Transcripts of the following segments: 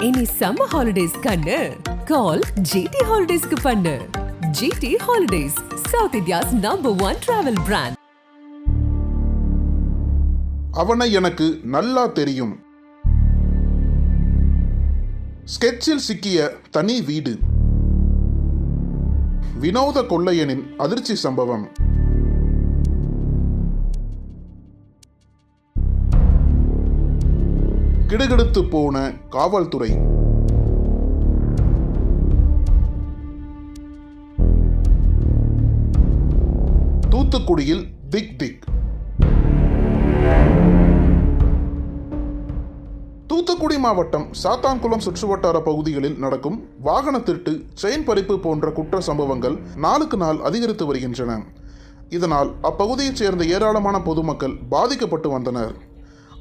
இனி summer holidays கண்ணு. கால் GT ஹாலிடேஸ்க்கு பண்ணு. GT Holidays South India's number one travel brand அவனை எனக்கு நல்லா தெரியும். ஸ்கெட்சில் சிக்கிய தனி வீடு. வினோத கொள்ளையனின் அதிர்ச்சி சம்பவம். கிடுகிடுத்து போன காவல்துறை. தூத்துக்குடியில் திக் திக். தூத்துக்குடி மாவட்டம் சாத்தான்குளம் சுற்றுவட்டார பகுதிகளில் நடக்கும் வாகன திருட்டு செயின் பறிப்பு போன்ற குற்ற சம்பவங்கள் நாளுக்கு நாள் அதிகரித்து வருகின்றன. இதனால் அப்பகுதியைச் சேர்ந்த ஏராளமான பொதுமக்கள் பாதிக்கப்பட்டு வந்தனர்.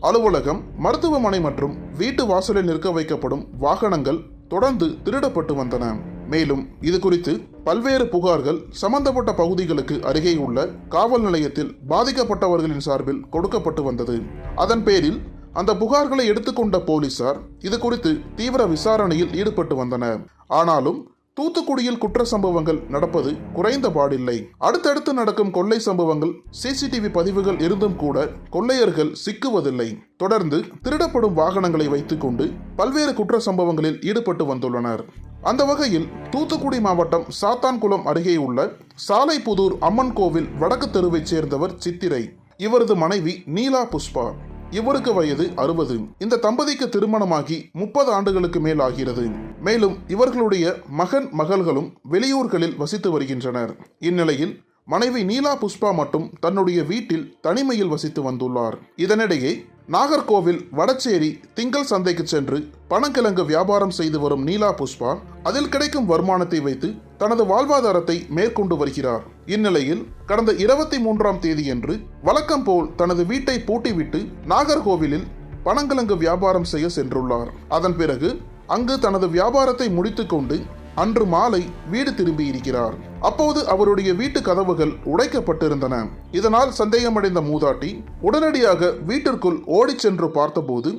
அலுவலகம் மருத்துவமனை மற்றும் வீட்டு வாசலில் நிற்க வைக்கப்படும் வாகனங்கள் தொடர்ந்து திருடப்பட்டு வந்தன. மேலும் இது குறித்து பல்வேறு புகார்கள் சம்பந்தப்பட்ட பகுதிகளுக்கு அருகே உள்ள காவல் நிலையத்தில் பாதிக்கப்பட்டவர்களின் சார்பில் கொடுக்கப்பட்டு வந்தது. அதன் பேரில் அந்த புகார்களை எடுத்துக்கொண்ட போலீசார் இது குறித்து தீவிர விசாரணையில் ஈடுபட்டு வந்தனர். ஆனாலும் தூத்துக்குடியில் குற்ற சம்பவங்கள் நடப்பது குறைந்த பாடில்லை. அடுத்தடுத்து நடக்கும் கொள்ளை சம்பவங்கள் சிசிடிவி பதிவுகள் இருந்தும் கூட கொள்ளையர்கள் சிக்குவதில்லை. தொடர்ந்து திருடப்படும் வாகனங்களை வைத்துக்கொண்டு பல்வேறு குற்ற சம்பவங்களில் ஈடுபட்டு வந்துள்ளனர். அந்த வகையில் தூத்துக்குடி மாவட்டம் சாத்தான்குளம் அருகே உள்ள சாலைப்புதூர் அம்மன் கோவில் வடக்கு தெருவைச் சேர்ந்தவர் சித்திரை. இவரது மனைவி நீலா புஷ்பா. இவருக்கு வயது அறுபது. இந்த தம்பதிக்கு திருமணமாகி முப்பது ஆண்டுகளுக்கு மேல் ஆகிறது மேலும் இவர்களுடைய மகன் மகள்களும் வெளியூர்களில் வசித்து வருகின்றனர். இந்நிலையில் மனைவி நீலா புஷ்பா மட்டும் தன்னுடைய வீட்டில் தனிமையில் வசித்து வந்துள்ளார். இதனிடையே நாகர்கோவில் வடச்சேரி திங்கள் சந்தைக்கு சென்று பணக்கிழங்கு வியாபாரம் செய்து வரும் நீலா புஷ்பா அதில் கிடைக்கும் வருமானத்தை வைத்து தனது வாழ்வாதாரத்தை மேற்கொண்டு வருகிறார். இந்நிலையில் கடந்த இருபத்தி மூன்றாம் தேதியன்று வழக்கம் போல் தனது வீட்டை பூட்டிவிட்டு நாகர்கோவிலில் பணங்கிழங்கு வியாபாரம் செய்ய சென்றுள்ளார். அதன் பிறகு அங்கு தனது வியாபாரத்தை முடித்துக்கொண்டு அன்று மாலை வீடு திரும்பி இருக்கிறார். அப்போது அவருடைய வீட்டு கதவுகள் உடைக்கப்பட்டிருந்தன. இதனால் சந்தேகமடைந்த மூதாட்டி உடனடியாக வீட்டிற்குள் ஓடிச் சென்று பார்த்தபோது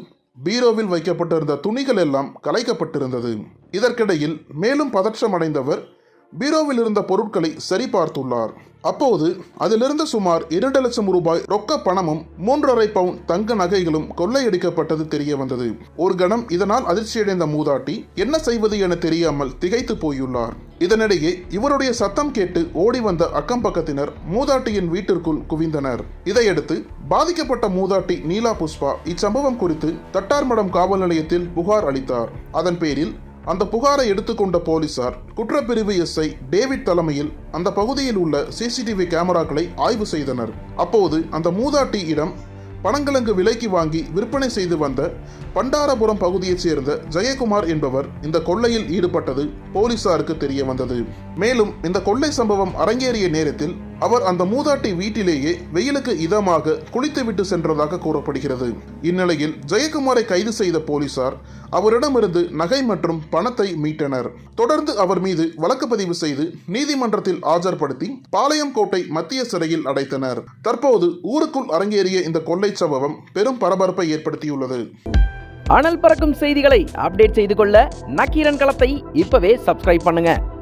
பீரோவில் வைக்கப்பட்டிருந்த துணிகள் எல்லாம் கலைக்கப்பட்டிருந்தது. இதற்கிடையில் மேலும் பதற்றமடைந்தவர் பீரோவில் இருந்த பொருட்களை சரிபார்த்துள்ளார். அப்போது அதிலிருந்து சுமார் இரண்டு லட்சம் ரூபாய் ரொக்க பணமும் மூன்றரை பவுன் தங்க நகைகளும் கொள்ளையடிக்கப்பட்டது தெரிய வந்தது. ஒரு கணம் இதனால் அதிர்ச்சியடைந்த மூதாட்டி என்ன செய்வது என தெரியாமல் திகைத்து போயுள்ளார். இதனிடையே இவருடைய சத்தம் கேட்டு ஓடி வந்த அக்கம் பக்கத்தினர் மூதாட்டியின் வீட்டிற்குள் குவிந்தனர். இதையடுத்து பாதிக்கப்பட்ட மூதாட்டி நீலா புஷ்பா இச்சம்பவம் குறித்து தட்டார்மடம் காவல் நிலையத்தில் புகார் அளித்தார். அதன் பேரில் அந்த புகாரை எடுத்துக்கொண்ட போலீசார் குற்றப்பிரிவு எஸ்ஐ டேவிட் தலைமையில் அந்த பகுதியில் உள்ள சிசிடிவி கேமராக்களை ஆய்வு செய்தனர். அப்போது அந்த மூதாட்டியிடம் பனங்கிழங்கு விலைக்கு வாங்கி விற்பனை செய்து வந்த பண்டாரபுரம் பகுதியைச் சேர்ந்த ஜெயக்குமார் என்பவர் இந்த கொள்ளையில் ஈடுபட்டது போலீசாருக்கு தெரிய வந்தது. மேலும் இந்த கொள்ளை சம்பவம் அரங்கேறிய நேரத்தில் அவர் அந்த மூதாட்டி வீட்டிலேயே வெயிலுக்கு இதமாக குளித்துவிட்டு சென்றதாக கூறப்படுகிறது. இந்நிலையில் ஜெயக்குமாரை கைது செய்த போலீசார் அவரிடமிருந்து நகை மற்றும் பணத்தை மீட்டனர். தொடர்ந்து அவர் மீது வழக்கு பதிவு செய்து நீதிமன்றத்தில் ஆஜர்படுத்தி பாளையங்கோட்டை மத்திய சிறையில் அடைத்தனர். தற்போது ஊருக்குள் அரங்கேறிய இந்த கொள்ளை சம்பவம் பெரும் பரபரப்பை ஏற்படுத்தியுள்ளது. அனல் பறக்கும் செய்திகளை அப்டேட் செய்து கொள்ள நக்கீரன் களத்தை இப்பவே சப்ஸ்கிரைப் பண்ணுங்க.